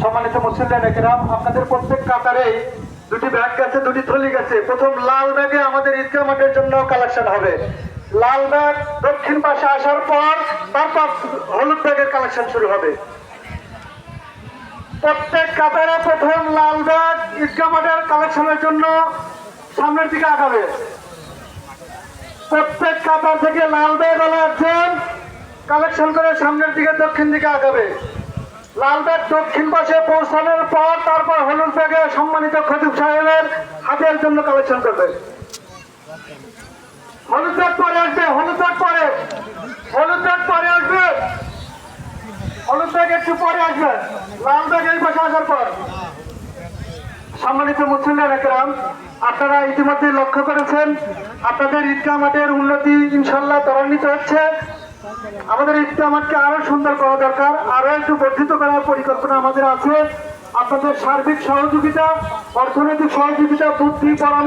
সম্মানিত আপনাদের প্রত্যেক কাতারে দুটি ব্যাগ গেছে, দুটি থলি গেছে। প্রথম লাল ব্যাগে আমাদের ঈদগাহ মাঠের জন্য কালেকশন হবে। লাল ব্যাগ দক্ষিণ পাশে আসার পর তারপর হলুদ ব্যাগের কালেকশন শুরু হবে। প্রত্যেক কাতারে প্রথম লাল ব্যাগ ঈদগাহ মাঠের কালেকশনের জন্য সামনের দিকে আগাবে। প্রত্যেক কাতার থেকে লাল ব্যাগ হলো একজন কালেকশন করে সামনের দিকে, দক্ষিণ দিকে আগাবে। লালবাগ দক্ষিণ পাশে পৌঁছানোর পর তারপর হলুদ ব্যাগে সম্মানিত খতিব সাহেবের হাতের জন্য কালেকশন করবে। হলুদ ব্যাগ পরে আসবে, হলুদ ব্যাগ পরে। হলুদ ব্যাগ পরে আসবে। হলুদ ব্যাগ একটু পরে আসবে। লাল ব্যাগ এই পাশে আসার পর। সম্মানিত মুসলিম একরাম আপনারা ইতিমধ্যে লক্ষ্য করেছেন, আপনাদের ঈদগাহ মাঠের উন্নতি ইনশাল্লাহ ত্বরান্বিত হচ্ছে। আমাদের ঈদগাহ মাঠকে আরও সুন্দর করা দরকার আরও একটু বর্ধিত করার পরিকল্পনা আমাদের আছে। আপনাদের সার্বিক সহযোগিতা, অর্থনৈতিক সহযোগিতা, বুদ্ধি, পরামর্শ